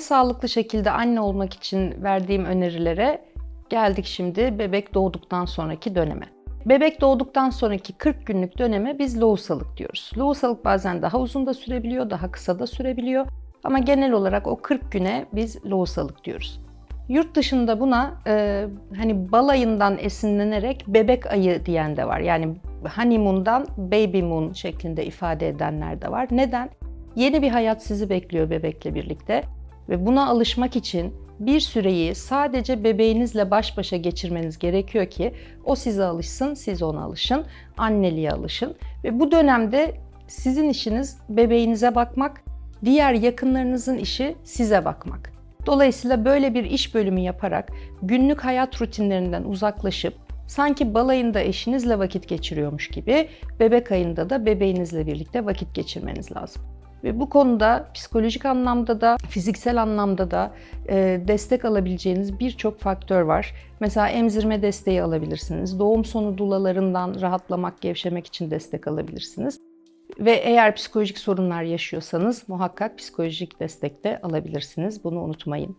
sağlıklı şekilde anne olmak için verdiğim önerilere geldik şimdi bebek doğduktan sonraki döneme. Bebek doğduktan sonraki 40 günlük döneme biz lohusalık diyoruz. Lohusalık bazen daha uzun da sürebiliyor, daha kısa da sürebiliyor. Ama genel olarak o 40 güne biz lohusalık diyoruz. Yurt dışında buna e, hani balayından esinlenerek bebek ayı diyen de var. Yani honeymoon'dan baby moon şeklinde ifade edenler de var. Neden? Yeni bir hayat sizi bekliyor bebekle birlikte ve buna alışmak için bir süreyi sadece bebeğinizle baş başa geçirmeniz gerekiyor ki o size alışsın, siz ona alışın, anneliğe alışın ve bu dönemde sizin işiniz bebeğinize bakmak, diğer yakınlarınızın işi size bakmak. Dolayısıyla böyle bir iş bölümü yaparak günlük hayat rutinlerinden uzaklaşıp sanki balayında eşinizle vakit geçiriyormuş gibi bebek ayında da bebeğinizle birlikte vakit geçirmeniz lazım. Ve bu konuda psikolojik anlamda da fiziksel anlamda da e, destek alabileceğiniz birçok faktör var. Mesela emzirme desteği alabilirsiniz. Doğum sonu dulalarından rahatlamak, gevşemek için destek alabilirsiniz. Ve eğer psikolojik sorunlar yaşıyorsanız muhakkak psikolojik destek de alabilirsiniz. Bunu unutmayın.